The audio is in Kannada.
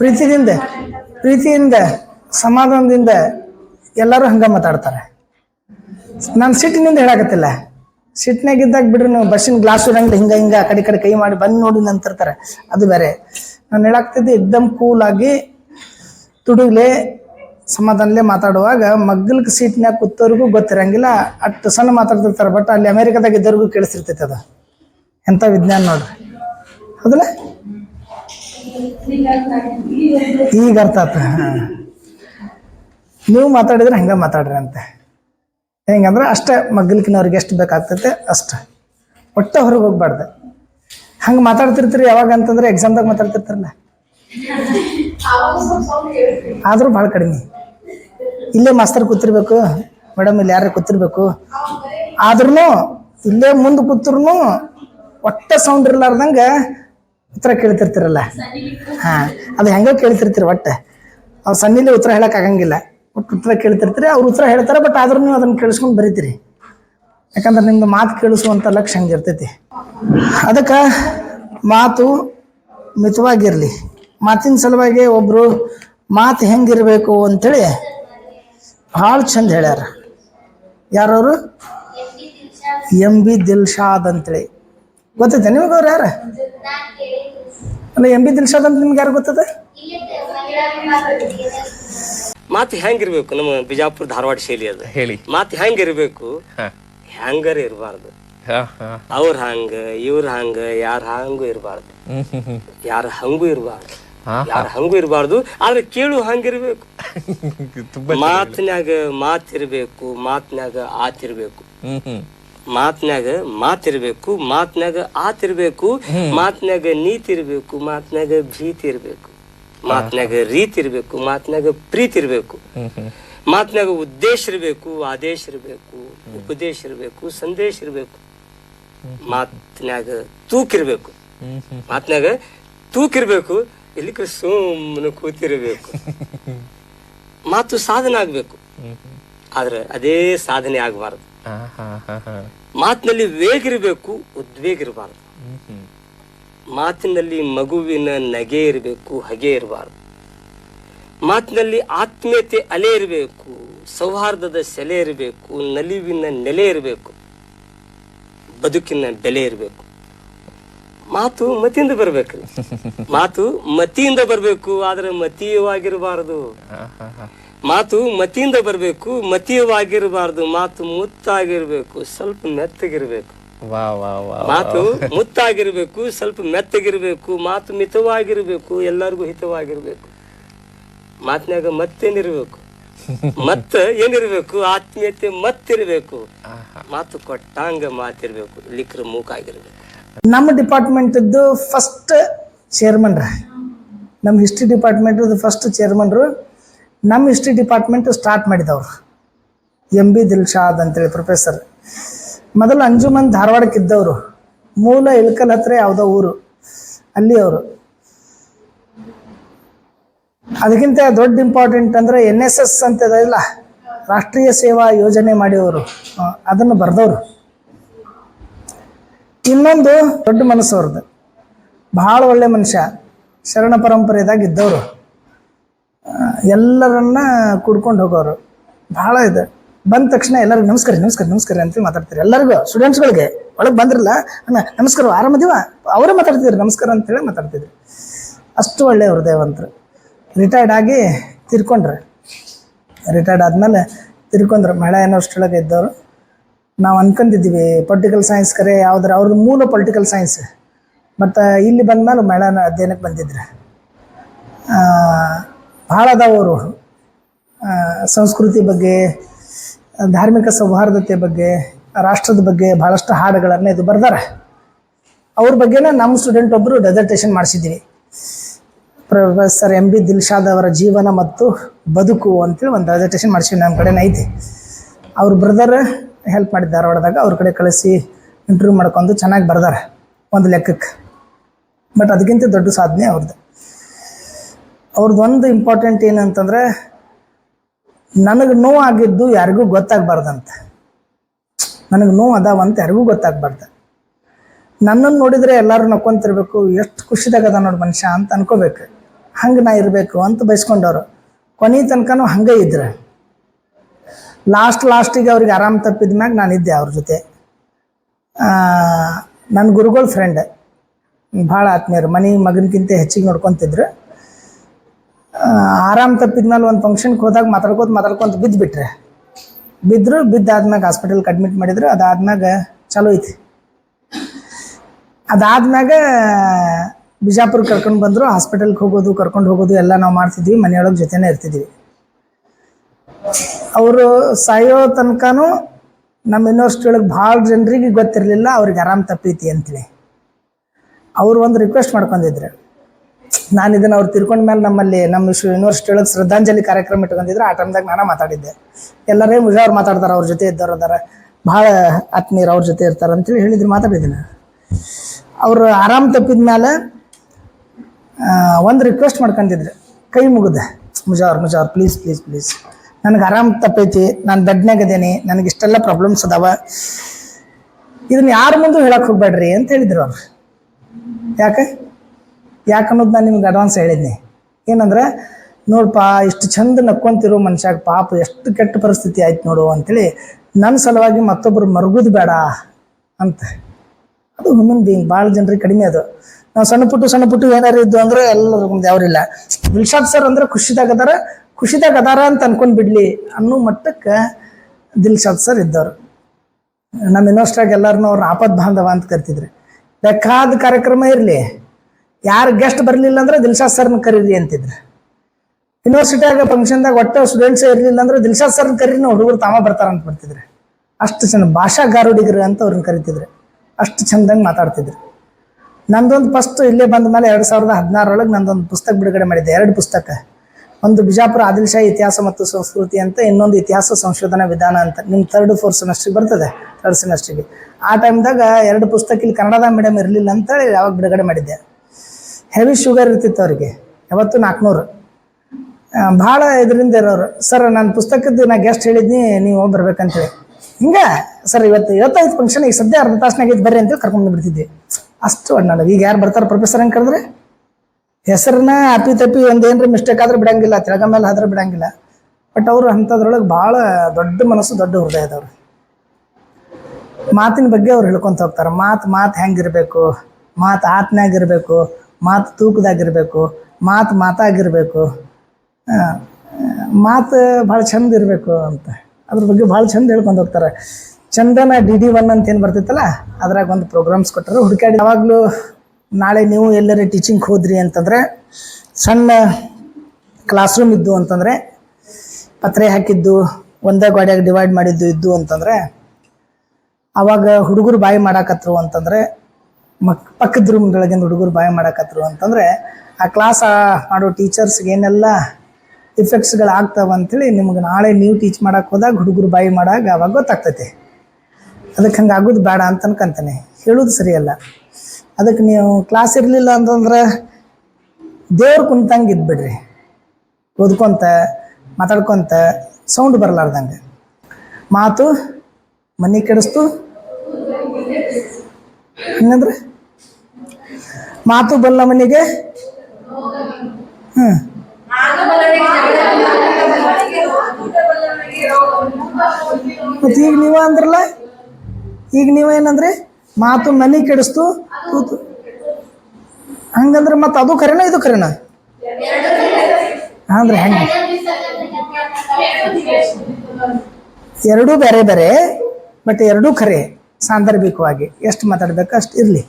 ಪ್ರೀತಿದಿಂದ ಪ್ರೀತಿಯಿಂದ, ಸಮಾಧಾನದಿಂದ ಎಲ್ಲರೂ ಹಂಗ ಮಾತಾಡ್ತಾರೆ. ನಾನು ಸಿಟ್ಟಿನಿಂದ ಹೇಳಾಕತ್ತಿಲ್ಲ. ಸಿಟ್ಟಿನಾಗ ಇದ್ದಾಗ ಬಿಡ್ರಿ ನೀವು ಬಸ್ಸಿನ ಗ್ಲಾಸ್ ಇರಂಗಿಲ್ಲ, ಹಿಂಗ ಹಿಂಗ ಕಡೆ ಕಡೆ ಕೈ ಮಾಡಿ ಬಂದು ನೋಡಿ ನಂತಿರ್ತಾರೆ ಅದು ಬೇರೆ. ನಾನು ಹೇಳಾಕ್ತಿದ್ದೆ ಕೂಲ್ ಆಗಿ ತುಡುಗ್ಲೆ, ಸಮಾಧಾನಲೆ ಮಾತಾಡುವಾಗ ಮಗ್ಗಲ್ಗೆ ಸೀಟ್ನ್ಯಾಗ ಕೂತೋರಿಗೂ ಗೊತ್ತಿರಂಗಿಲ್ಲ. ಅಷ್ಟು ಸಣ್ಣ ಮಾತಾಡ್ತಿರ್ತಾರೆ, ಬಟ್ ಅಲ್ಲಿ ಅಮೇರಿಕಾದಾಗ ಇದ್ದವ್ರಿಗೂ ಕೇಳಿಸಿರ್ತೈತೆ ಅದು. ಎಂಥ ವಿಜ್ಞಾನ ನೋಡ್ರಿ. ಹೌದಲ್ಲ? ಈಗ ಅರ್ಥ ಆತ. ನೀವು ಮಾತಾಡಿದ್ರೆ ಹಂಗೆ ಮಾತಾಡ್ರಿ ಅಂತ. ಹೆಂಗಂದ್ರೆ ಅಷ್ಟೇ ಮಗ್ಗಲ್ಕಿನವ್ರಿಗೆ ಎಷ್ಟು ಬೇಕಾಗ್ತೈತೆ ಅಷ್ಟು. ಒಟ್ಟ ಹೊರಗೆ ಹೋಗ್ಬಾರ್ದು. ಹಂಗೆ ಮಾತಾಡ್ತಿರ್ತೀರಿ ಯಾವಾಗ ಅಂತಂದ್ರೆ ಎಕ್ಸಾಮ್ದಾಗ ಮಾತಾಡ್ತಿರ್ತಾರಲ್ಲ. ಆದರೂ ಭಾಳ ಕಡಿಮೆ. ಇಲ್ಲೇ ಮಾಸ್ತರ್ ಕೂತಿರ್ಬೇಕು, ಮೇಡಮ್ ಇಲ್ಲಿ ಯಾರು ಕೂತಿರ್ಬೇಕು. ಆದ್ರೂ ಇಲ್ಲೇ ಮುಂದೆ ಕೂತ್ರು ಒಟ್ಟ ಸೌಂಡ್ ಇರ್ಲಾರ್ದಂಗೆ ಉತ್ತರ ಕೇಳ್ತಿರ್ತಿರಲ್ಲ? ಹಾಂ, ಅದು ಹೆಂಗೋ ಕೇಳ್ತಿರ್ತೀರಿ ಒಟ್ಟು. ಅವ್ರು ಸಣ್ಣಿಲಿ ಉತ್ತರ ಹೇಳಕ್ ಆಗಂಗಿಲ್ಲ. ಒಟ್ಟು ಉತ್ತರ ಕೇಳ್ತಿರ್ತೀರಿ, ಅವ್ರು ಉತ್ತರ ಹೇಳ್ತಾರೆ ಬಟ್ ಆದ್ರೂ ಅದನ್ನು ಕೇಳಿಸ್ಕೊಂಡು ಬರೀತೀರಿ. ಯಾಕಂದ್ರೆ ನಿಮ್ದು ಮಾತು ಕೇಳಿಸುವಂಥ ಲಕ್ಷ ಹಂಗಿರ್ತೈತಿ ಅದಕ್ಕೆ ಮಾತು ಮಿತವಾಗಿರಲಿ. ಮಾತಿನ ಸಲುವಾಗಿ ಒಬ್ಬರು ಮಾತು ಹೆಂಗಿರಬೇಕು ಅಂಥೇಳಿ ಭಾಳ ಚಂದ ಹೇಳ್ಯಾರ. ಯಾರವರು? ಎಂ ಬಿ ದಿಲ್ಶಾದ್ ಅಂತೇಳಿ. ಗೊತ್ತೈತೆ ನಿಮಗೆ ಅವ್ರು ಯಾರ? ಅಲ್ಲ ಎಂ ಬಿ ದಿಲ್ಶಾದ್ ಅಂತ ನಿಮ್ಗೆ ಯಾರು ಗೊತ್ತದ? ಮಾತು ಹೆಂಗಿರ್ಬೇಕು ನಮ್ಮ ಬಿಜಾಪುರ ಧಾರವಾಡ ಶೈಲಿ ಅದು. ಹೇಳಿ. ಮಾತು ಹೆಂಗಿರ್ಬೇಕು ಹ್ಯಾಂಗರ್ ಇರಬಾರ್ದು. ಹಾ, ಹಾ. ಅವ್ರ ಹಂಗ ಇವ್ರ ಹಂಗ ಯಾರ ಹಂಗು ಇರಬಾರ್ದು. ಯಾರ ಹಂಗೂ ಇರಬಾರ್ದು. ಯಾರ ಹಂಗು ಇರಬಾರ್ದು ಆದ್ರೆ ಕೇಳು ಹಂಗಿರ್ಬೇಕು. ತುಂಬಾ ಮಾತಿನ್ಯಾಗ ಮಾತಿರ್ಬೇಕು ಮಾತಿನ್ಯಾಗ ಆತಿರ್ಬೇಕು. ಮಾತಿನ್ಯಾಗ ಮಾತಿರ್ಬೇಕು ಮಾತ್ನಾಗ ಆತಿರ್ಬೇಕು ಮಾತ್ನಾಗ ನೀತಿರ್ಬೇಕು ಇರ್ಬೇಕು ಮಾತಿನ್ಯಾಗ ಭೀತಿ ಇರ್ಬೇಕು ಮಾತ್ನಾಗ ರೀತಿ ಇರ್ಬೇಕು ಮಾತ್ನಾಗ ಪ್ರೀತಿ ಇರ್ಬೇಕು ಹ್ಮ್. ಉದ್ದೇಶ ಇರ್ಬೇಕು ಆದೇಶ ಇರ್ಬೇಕು ಉಪದೇಶ ಇರ್ಬೇಕು ಸಂದೇಶ ಇರ್ಬೇಕು ಮಾತ್ನಾಗ ತೂಕಿರ್ಬೇಕು ಮಾತ್ನಾಗ ತೂಕ ತೂಕಿರ್ಬೇಕು ಇಲ್ಲಿ ಸುಮ್ಮನೆ ಕೂತಿರ್ಬೇಕು. ಮಾತು ಸಾಧನೆ ಆಗ್ಬೇಕು. ಆದ್ರೆ ಅದೇ ಸಾಧನೆ ಆಗಬಾರ್ದು. ಮಾತಿನಲ್ಲಿ ವೇಗ ಇರಬೇಕು ಉದ್ವೇಗ ಇರಬಾರ್ದು ಮಾತಿನಲ್ಲಿ ಮಗುವಿನ ನಗೆ ಇರಬೇಕು ಹಗೆ ಇರಬಾರ್ದು. ಮಾತಿನಲ್ಲಿ ಆತ್ಮೀಯತೆ ಅಲೆ ಇರಬೇಕು ಸೌಹಾರ್ದದ ಸೆಲೆ ಇರಬೇಕು ನಲಿವಿನ ನೆಲೆ ಇರಬೇಕು ಬದುಕಿನ ಬೆಲೆ ಇರಬೇಕು. ಮಾತು ಮತಿಯಿಂದ ಬರ್ಬೇಕ್ರಿ ಮಾತು ಮತಿಯಿಂದ ಬರಬೇಕು ಆದ್ರೆ ಮತೀಯವಾಗಿರಬಾರದು. ಮಾತು ಮತಿಯಿಂದ ಬರಬೇಕು ಮತೀಯವಾಗಿರಬಾರದು ಮಾತು ಮುತ್ತಾಗಿರ್ಬೇಕು ಸ್ವಲ್ಪ ಮೆತ್ತಗಿರ್ಬೇಕು. ವಾ ವಾ ವಾ ಮಾತು ಮುತ್ತಾಗಿರ್ಬೇಕು ಸ್ವಲ್ಪ ಮೆತ್ತಗಿರ್ಬೇಕು ಮಾತು ಮಿತವಾಗಿರ್ಬೇಕು ಎಲ್ಲರಿಗೂ ಹಿತವಾಗಿರ್ಬೇಕು. ಮಾತಿನಾಗ ಮತ್ತೇನಿರ್ಬೇಕು? ಮತ್ತ ಏನಿರ್ಬೇಕು? ಆತ್ಮೀಯತೆ ಮತ್ತಿರ್ಬೇಕು. ಮಾತು ಕೊಟ್ಟಂಗ ಮಾತಿರ್ಬೇಕು ಲಿಕ್ರ ಮೂಕಾಗಿರ್ಬೇಕು ನಮ್ಮ ಡಿಪಾರ್ಟ್ಮೆಂಟ್ ಫಸ್ಟ್ ಚೇರ್ಮನ್ರ ನಮ್ಮ ಹಿಸ್ಟ್ರಿ ಡಿಪಾರ್ಟ್ಮೆಂಟ್ ಫಸ್ಟ್ ಚೇರ್ಮನ್ರು ನಮ್ಮ ಹಿಸ್ಟ್ರಿ ಡಿಪಾರ್ಟ್ಮೆಂಟ್ ಸ್ಟಾರ್ಟ್ ಮಾಡಿದವ್ರು. ಎಂ ಬಿ ದಿಲ್ಶಾದ್ ಅಂತೇಳಿ ಪ್ರೊಫೆಸರ್ ಮೊದಲು ಅಂಜುಮನ್ ಧಾರವಾಡಕ್ಕೆ ಇದ್ದವರು. ಮೂಲ ಇಳ್ಕಲ್ ಹತ್ರ ಯಾವುದೋ ಊರು. ಅಲ್ಲಿ ಅವರು. ಅದಕ್ಕಿಂತ ದೊಡ್ಡ ಇಂಪಾರ್ಟೆಂಟ್ ಅಂದರೆ ಎನ್ ಎಸ್ ಎಸ್ ಅಂತ ಇಲ್ಲ ರಾಷ್ಟ್ರೀಯ ಸೇವಾ ಯೋಜನೆ ಮಾಡಿದವರು. ಅದನ್ನು ಬರೆದವರು. ಇನ್ನೊಂದು ದೊಡ್ಡ ಮನಸ್ಸು ಅವ್ರದ್ದು ಭಾಳ ಒಳ್ಳೆ ಮನುಷ್ಯ, ಶರಣ ಪರಂಪರೆದಾಗ ಇದ್ದವರು. ಎಲ್ಲರನ್ನ ಕುಡ್ಕೊಂಡು ಹೋಗೋರು. ಭಾಳ ಇದೆ. ಬಂದ ತಕ್ಷಣ ಎಲ್ಲರಿಗೂ ನಮಸ್ಕಾರ ನಮಸ್ಕಾರ ನಮಸ್ಕಾರ ಅಂತ ಮಾತಾಡ್ತಾರೆ. ಎಲ್ಲರಿಗೂ ಸ್ಟೂಡೆಂಟ್ಸ್ಗಳಿಗೆ ಒಳಗೆ ಬಂದ್ರಲ್ಲ, ಅಣ್ಣ, ನಮಸ್ಕಾರ, ಆರಾಮದೀವ? ಅವರೇ ಮಾತಾಡ್ತಿದ್ರು, ನಮಸ್ಕಾರ ಅಂತೇಳಿ ಮಾತಾಡ್ತಿದ್ರು. ಅಷ್ಟು ಒಳ್ಳೆಯ ಹೃದಯವಂತರು. ರಿಟೈರ್ಡ್ ಆಗಿ ತಿರ್ಕೊಂಡ್ರೆ. ರಿಟೈರ್ಡ್ ಆದಮೇಲೆ ಮಳೆ ಮಹಿಳಾ ಅಷ್ಟೊಳಗೆ ಇದ್ದವರು. ನಾವು ಅನ್ಕೊಂಡಿದ್ದೀವಿ ಪೊಲಿಟಿಕಲ್ ಸೈನ್ಸ್ ಕರೆ ಯಾವ್ದಾರ ಅವ್ರದ್ದು ಮೂಲ ಪೊಲಿಟಿಕಲ್ ಸೈನ್ಸ್ ಬಟ್ ಇಲ್ಲಿ ಬಂದ್ಮೇಲೆ ಮಹಿಳಾ ಅಧ್ಯಯನಕ್ಕೆ ಬಂದಿದ್ರು. ಭಾಳ ಅದಾವರು ಸಂಸ್ಕೃತಿ ಬಗ್ಗೆ, ಧಾರ್ಮಿಕ ಸೌಹಾರ್ದತೆ ಬಗ್ಗೆ, ರಾಷ್ಟ್ರದ ಬಗ್ಗೆ ಭಾಳಷ್ಟು ಹಾಡುಗಳನ್ನು ಇದು ಬರ್ದಾರೆ. ಅವ್ರ ಬಗ್ಗೆನೇ ನಮ್ಮ ಸ್ಟೂಡೆಂಟ್ ಒಬ್ಬರು ಡೆಸರ್ಟೇಷನ್ ಮಾಡಿಸಿದ್ದೀವಿ ಪ್ರೊಫೆಸರ್ ಎಂ ಬಿ ದಿಲ್ಶಾದ್ ಅವರ ಜೀವನ ಮತ್ತು ಬದುಕು ಅಂತೇಳಿ ಒಂದು ಡೆಸರ್ಟೇಷನ್ ಮಾಡಿಸಿವಿ ನಮ್ಮ ಕಡೆನೇ ಐತಿ. ಅವ್ರ ಬ್ರದರ್ ಹೆಲ್ಪ್ ಮಾಡಿ ಧಾರವಾಡದಾಗ ಅವ್ರ ಕಡೆ ಕಳಿಸಿ ಇಂಟರ್ವ್ಯೂ ಮಾಡ್ಕೊಂಡು ಚೆನ್ನಾಗಿ ಬರ್ದಾರೆ ಒಂದು ಲೆಕ್ಕಕ್ಕೆ ಬಟ್ ಅದಕ್ಕಿಂತ ದೊಡ್ಡ ಸಾಧನೆ ಅವ್ರದ್ದು ಅವ್ರದ್ದು ಒಂದು ಇಂಪಾರ್ಟೆಂಟ್ ಏನಂತಂದರೆ, ನನಗೆ ನೋವಾಗಿದ್ದು ಯಾರಿಗೂ ಗೊತ್ತಾಗಬಾರ್ದಂತೆ. ನನಗೆ ನೋವು ಅದಾವ ಅಂತ ಯಾರಿಗೂ ಗೊತ್ತಾಗಬಾರ್ದು. ನನ್ನನ್ನು ನೋಡಿದರೆ ಎಲ್ಲರೂ ನಕ್ಕೊಂತಿರ್ಬೇಕು, ಎಷ್ಟು ಖುಷಿದಾಗ ಅದ ನೋಡಿ ಮನುಷ್ಯ ಅಂತ ಅನ್ಕೋಬೇಕು. ಹಂಗೆ ನಾ ಇರಬೇಕು ಅಂತ ಬಯಸ್ಕೊಂಡವ್ರು ಕೊನೆ ತನಕನೂ ಹಂಗೆ ಇದ್ರೆ. ಲಾಸ್ಟ್ ಲಾಸ್ಟಿಗೆ ಅವ್ರಿಗೆ ಆರಾಮ್ ತಪ್ಪಿದ ಮ್ಯಾಗ ನಾನಿದ್ದೆ ಅವ್ರ ಜೊತೆ. ನನ್ನ ಗುರುಗಳ ಫ್ರೆಂಡ್ ಭಾಳ ಆತ್ಮೀಯರು. ಮನೆ ಮಗನಕ್ಕಿಂತ ಹೆಚ್ಚಿಗೆ ನೋಡ್ಕೊತಿದ್ರು. ಆರಾಮ್ ತಪ್ಪಿದ್ಮೇಲೆ ಒಂದು ಫಂಕ್ಷನ್ಗೆ ಹೋದಾಗ ಮಾತಾಡ್ಕೋತ ಮಾತಾಡ್ಕೊಂತ ಬಿದ್ದುಬಿಟ್ರೆ ಬಿದ್ದರು ಬಿದ್ದಾದ್ಮ್ಯಾಗ ಹಾಸ್ಪಿಟಲ್ಗೆ ಅಡ್ಮಿಟ್ ಮಾಡಿದ್ರು ಅದಾದ್ಮ್ಯಾಗ ಚಲೋ ಐತಿ. ಅದಾದ್ಮ್ಯಾಗ ಬಿಜಾಪುರ್ ಕರ್ಕೊಂಡು ಬಂದರು ಹಾಸ್ಪಿಟಲ್ಗೆ ಹೋಗೋದು, ಕರ್ಕೊಂಡು ಹೋಗೋದು ಎಲ್ಲ ನಾವು ಮಾಡ್ತಿದ್ವಿ, ಮನೆಯೊಳಗೆ ಜೊತೆನೇ ಇರ್ತಿದ್ವಿ. ಅವರು ಸಾಯೋ ತನಕನೂ ನಮ್ಮ ಯೂನಿವರ್ಸಿಟಿ ಒಳಗೆ ಭಾಳ ಜನರಿಗೆ ಗೊತ್ತಿರಲಿಲ್ಲ, ಅವ್ರಿಗೆ ಆರಾಮ್ ತಪ್ಪೈತಿ ಅಂತೇಳಿ. ಅವರು ಒಂದು ರಿಕ್ವೆಸ್ಟ್ ಮಾಡ್ಕೊಂಡಿದ್ರು. ನಾನು ಇದನ್ನು ಅವ್ರು ತಿರ್ಕೊಂಡ ಮೇಲೆ ನಮ್ಮಲ್ಲಿ ನಮ್ಮ ಯೂನಿವರ್ಸಿಟಿ ಒಳಗೆ ಶ್ರದ್ಧಾಂಜಲಿ ಕಾರ್ಯಕ್ರಮ ಇಟ್ಕೊಂಡಿದ್ರು, ಆ ಟೈಮ್ದಾಗ ನಾನು ಮಾತಾಡಿದ್ದೆ. ಎಲ್ಲರೇ ಮುಜಾವ್ರು ಮಾತಾಡ್ತಾರೆ ಅವ್ರ ಜೊತೆ ಇದ್ದವ್ರು ಅದಾರ. ಭಾಳ ಆತ್ಮೀಯರು ಅವ್ರ ಜೊತೆ ಇರ್ತಾರೆ ಅಂತೇಳಿ ಹೇಳಿದ್ರು ಮಾತಾಡಿದ್ದೀನಿ ಅವರು ಆರಾಮ್ ತಪ್ಪಿದ ಮೇಲೆ ಒಂದು ರಿಕ್ವೆಸ್ಟ್ ಮಾಡ್ಕೊಂಡಿದ್ರು ಕೈ ಮುಗಿದೆ. Mujawar Mujawar please please please ನನಗೆ ಆರಾಮ್ ತಪ್ಪೈತಿ, ನಾನು ಬೆಡ್ನಾಗ ಇದ್ದೀನಿ ನನಗೆ ಇಷ್ಟೆಲ್ಲ ಪ್ರಾಬ್ಲಮ್ಸ್ ಅದಾವ. ಇದನ್ನ ಯಾರ ಮುಂದೆ ಹೇಳಕ್ಕೆ ಹೋಗ್ಬೇಡ್ರಿ ಅಂತ ಹೇಳಿದ್ರು ಅವ್ರು. ಯಾಕೆ? ಯಾಕೆ ಅನ್ನೋದು ನಾನು ನಿಮ್ಗೆ ಅಡ್ವಾನ್ಸ್ ಹೇಳಿದ್ನಿ. ಏನಂದ್ರೆ ನೋಡಪ್ಪ ಇಷ್ಟು ಚಂದ ನಕ್ಕೊಂತಿರೋ ಮನುಷ್ಯಾಗ ಪಾಪ ಎಷ್ಟು ಕೆಟ್ಟ ಪರಿಸ್ಥಿತಿ ಆಯ್ತು ನೋಡು ಅಂತೇಳಿ ನನ್ನ ಸಲುವಾಗಿ ಮತ್ತೊಬ್ಬರು ಮರುಗುದು ಬೇಡ ಅಂತ. ಅದು ಹ್ಯೂಮನ್ ಬೀಯಿಂಗ್ ಭಾಳ ಜನರಿಗೆ ಕಡಿಮೆ ಅದು. ನಾವು ಸಣ್ಣ ಪುಟ್ಟು ಸಣ್ಣ ಪುಟ್ಟು ಏನಾರು ಇದ್ದು ಅಂದ್ರೆ ಎಲ್ಲರೂ ಮುಂದೆ ಅವರಿಲ್ಲ ದಿಲ್ಶಾದ್ ಸರ್ ಅಂದ್ರೆ ಖುಷಿದಾಗ ಅದಾರ. ಖುಷಿದಾಗ ಅದಾರ ಅಂತ ಅನ್ಕೊಂಡ್ ಬಿಡ್ಲಿ ಅನ್ನೋ ಮಟ್ಟಕ್ಕೆ ದಿಲ್ಶಾದ್ ಸರ್ ಇದ್ದವ್ರು. ನಮ್ಮ ಯೂನಿವರ್ಸಿಟಿಯಾಗ ಎಲ್ಲರನ್ನೂ ಅವ್ರ ಆಪದ್ ಬಾಂಧವ ಅಂತ ಕರಿತಿದ್ರು. ಬೇಕಾದ ಕಾರ್ಯಕ್ರಮ ಇರಲಿ. ಯಾರು ಗೆಸ್ಟ್ ಬರಲಿಲ್ಲ ಅಂದ್ರೆ ದಿಲ್ಶಾ ಸರ್ನ ಕರೀರಿ ಅಂತಿದ್ರು. ಯೂನಿವರ್ಸಿಟಿಯಾಗ ಫಂಕ್ಷನ್ದಾಗ ಒಟ್ಟು ಸ್ಟೂಡೆಂಟ್ಸ್ ಇರಲಿಲ್ಲ ಅಂದ್ರೆ ದಿಲ್ಶಾ ಸರ್ನ ಕರೀರಿ ಹುಡುಗರು ತಾವ ಬರ್ತಾರ ಅಂತ ಬರ್ತಿದ್ರು. ಅಷ್ಟು ಚಂದ ಭಾಷಾ ಗಾರುಡಿಗರು ಅಂತ ಅವ್ರನ್ನ ಕರಿತಿದ್ರು. ಅಷ್ಟು ಚಂದಂಗೆ ಮಾತಾಡ್ತಿದ್ರು. ನಂದೊಂದು ಫಸ್ಟ್ ಇಲ್ಲೇ ಬಂದ ಮೇಲೆ ಎರಡು ಸಾವಿರದ ಹದಿನಾರರೊಳಗೆ ನಂದೊಂದು ಪುಸ್ತಕ ಬಿಡುಗಡೆ ಮಾಡಿದ್ದೆ. ಎರಡು ಪುಸ್ತಕ. ಒಂದು ಬಿಜಾಪುರ ಆದಿಲ್ ಶಾಹಿ ಇತಿಹಾಸ ಮತ್ತು ಸಂಸ್ಕೃತಿ ಅಂತ ಇನ್ನೊಂದು ಇತಿಹಾಸ ಸಂಶೋಧನಾ ವಿಧಾನ ಅಂತ. ನಿಮ್ಮ ಥರ್ಡ್ ಫೋರ್ತ್ ಸೆಮಿಸ್ಟ್ರಿಗೆ ಬರ್ತದೆ ತರ್ಡ್ ಸೆಮಿಸ್ಟ್ರಿಗೆ ಆ ಟೈಮ್ದಾಗ ಎರಡು ಪುಸ್ತಕ ಇಲ್ಲಿ ಕನ್ನಡದ ಮೀಡಿಯಮ್ ಇರಲಿಲ್ಲ ಅಂತೇಳಿ ಯಾವಾಗ ಬಿಡುಗಡೆ ಮಾಡಿದ್ದೆ. ಹೆವಿ ಶುಗರ್ ಇರ್ತಿತ್ತು ಅವರಿಗೆ. ಯಾವತ್ತು ನಾಲ್ಕುನೂರು ಭಾಳ ಇದರಿಂದ ಇರೋರು. ಸರ್, ನಾನು ಪುಸ್ತಕದ್ದು ನಾ ಗೆಸ್ಟ್ ಹೇಳಿದ್ನಿ, ನೀವು ಬರ್ಬೇಕಂತೇಳಿ. ಹಿಂಗೆ, ಸರ್, ಇವತ್ತು ಇವತ್ತೈದು ಫಂಕ್ಷನ್ ಈಗ ಸದ್ಯ ಅರ್ಧ ತಾಸನಾಗ ಇದ್ದು ಬರ್ರಿ ಅಂತೇಳಿ ಕರ್ಕೊಂಡು ಬಿಡ್ತಿದ್ವಿ. ಅಷ್ಟು ನನಗೆ ಈಗ ಯಾರು ಬರ್ತಾರೆ ಪ್ರೊಫೆಸರ್ ಅಂತ ಕರೆದ್ರೆ? ಹೆಸರನ್ನ ಅಪ್ಪಿ ತಪ್ಪಿ ಒಂದು ಏನ್ರಿ ಮಿಸ್ಟೇಕ್ ಆದ್ರೆ ಬಿಡಂಗಿಲ್ಲ, ತಿಳಗ ಮೇಲೆ ಆದ್ರೆ ಬಿಡಂಗಿಲ್ಲ. ಬಟ್ ಅವರು ಅಂಥದ್ರೊಳಗೆ ಭಾಳ ದೊಡ್ಡ ಮನಸ್ಸು, ದೊಡ್ಡ ಹೃದಯದವ್ರು ಮಾತಿನ ಬಗ್ಗೆ ಅವ್ರು ಹೇಳ್ಕೊಂತ ಹೋಗ್ತಾರೆ. ಮಾತು ಮಾತು ಹೆಂಗಿರಬೇಕು? ಮಾತು ಆತ್ನಾಗಿರಬೇಕು ಮಾತು ತೂಕದಾಗಿರಬೇಕು, ಮಾತು ಮಾತಾಗಿರಬೇಕು ಮಾತು ಭಾಳ ಚಂದ ಇರಬೇಕು ಅಂತ. ಅದ್ರ ಬಗ್ಗೆ ಭಾಳ ಚಂದ ಹೇಳ್ಕೊಂಡು ಹೋಗ್ತಾರೆ. ಚಂದನ ಡಿ ಡಿ ಒನ್ ಅಂತ ಏನು ಬರ್ತಿತ್ತಲ್ಲ, ಅದ್ರಾಗ ಒಂದು ಪ್ರೋಗ್ರಾಮ್ಸ್ ಕೊಟ್ಟರು ಹುಡುಕಾಡಿ ಯಾವಾಗಲೂ ನಾಳೆ ನೀವು ಎಲ್ಲರೂ ಟೀಚಿಂಗ್ ಹೋದ್ರಿ ಅಂತಂದರೆ, ಸಣ್ಣ ಕ್ಲಾಸ್ ರೂಮ್ ಇದ್ದು ಅಂತಂದರೆ, ಪತ್ರೆ ಹಾಕಿದ್ದು, ಒಂದೇ ಗಾಡಿಯಾಗಿ ಡಿವೈಡ್ ಮಾಡಿದ್ದು ಇದ್ದು ಅಂತಂದರೆ, ಅವಾಗ ಹುಡುಗರು ಬಾಯಿ ಮಾಡಾಕತ್ರು ಅಂತಂದರೆ ಮಕ್, ಪಕ್ಕದ ರೂಮ್ದೊಳಗಿಂದ ಹುಡುಗರು ಭಯ ಮಾಡಕತ್ರು ಅಂತಂದ್ರೆ, ಆ ಕ್ಲಾಸ್ ಮಾಡೋ ಟೀಚರ್ಸ್ಗೆ ಏನೆಲ್ಲ ಇಫೆಕ್ಟ್ಸ್ಗಳು ಆಗ್ತಾವ ಅಂತೇಳಿ ನಿಮ್ಗೆ ನಾಳೆ ನೀವು ಟೀಚ್ ಮಾಡೋಕೆ ಹೋದಾಗ ಹುಡುಗರು ಬಾಯಿ ಮಾಡಾಗ ಅವಾಗ ಗೊತ್ತಾಗ್ತೈತಿ. ಅದಕ್ಕೆ ಹಂಗೆ ಆಗೋದು ಬೇಡ ಅಂತ ಅನ್ಕೊಂತಾನೆ ಹೇಳೋದು ಸರಿಯಲ್ಲ. ಅದಕ್ಕೆ ನೀವು ಕ್ಲಾಸ್ ಇರಲಿಲ್ಲ ಅಂತಂದ್ರೆ ದೇವ್ರು ಕುಂತಂಗೆ ಇದ್ಬಿಡ್ರಿ ಓದ್ಕೊಂತ, ಮಾತಾಡ್ಕೊಂತ ಸೌಂಡ್ ಬರಲಾರ್ದಂಗೆ. ಮಾತು ಮನೆ ಕೆಡಿಸ್ತು. ಹಂಗಂದ್ರೆ ಮಾತು ಬಲ್ಲವನಿಗೆ? ಹ್ಞೂ ಮತ್ತು ಈಗ ನೀವ ಅಂದ್ರಲ್ಲ? ಈಗ ನೀವೇನಂದ್ರೆ ಮಾತು ಮನೆ ಕೆಡಿಸ್ತು, ಕೂತು. ಹಂಗಂದ್ರೆ ಮತ್ತೆ ಅದು ಖರೇನ, ಇದು ಖರೇನ? ಅಂದ್ರೆ ಹೆಂಗೆ ಎರಡೂ ಬೇರೆ ಬೇರೆ ಬಟ್ ಎರಡೂ ಖರೆ, ಸಾಂದರ್ಭಿಕವಾಗಿ. ಎಷ್ಟು ಮಾತಾಡ್ಬೇಕು ಅಷ್ಟು ಇರಲಿ.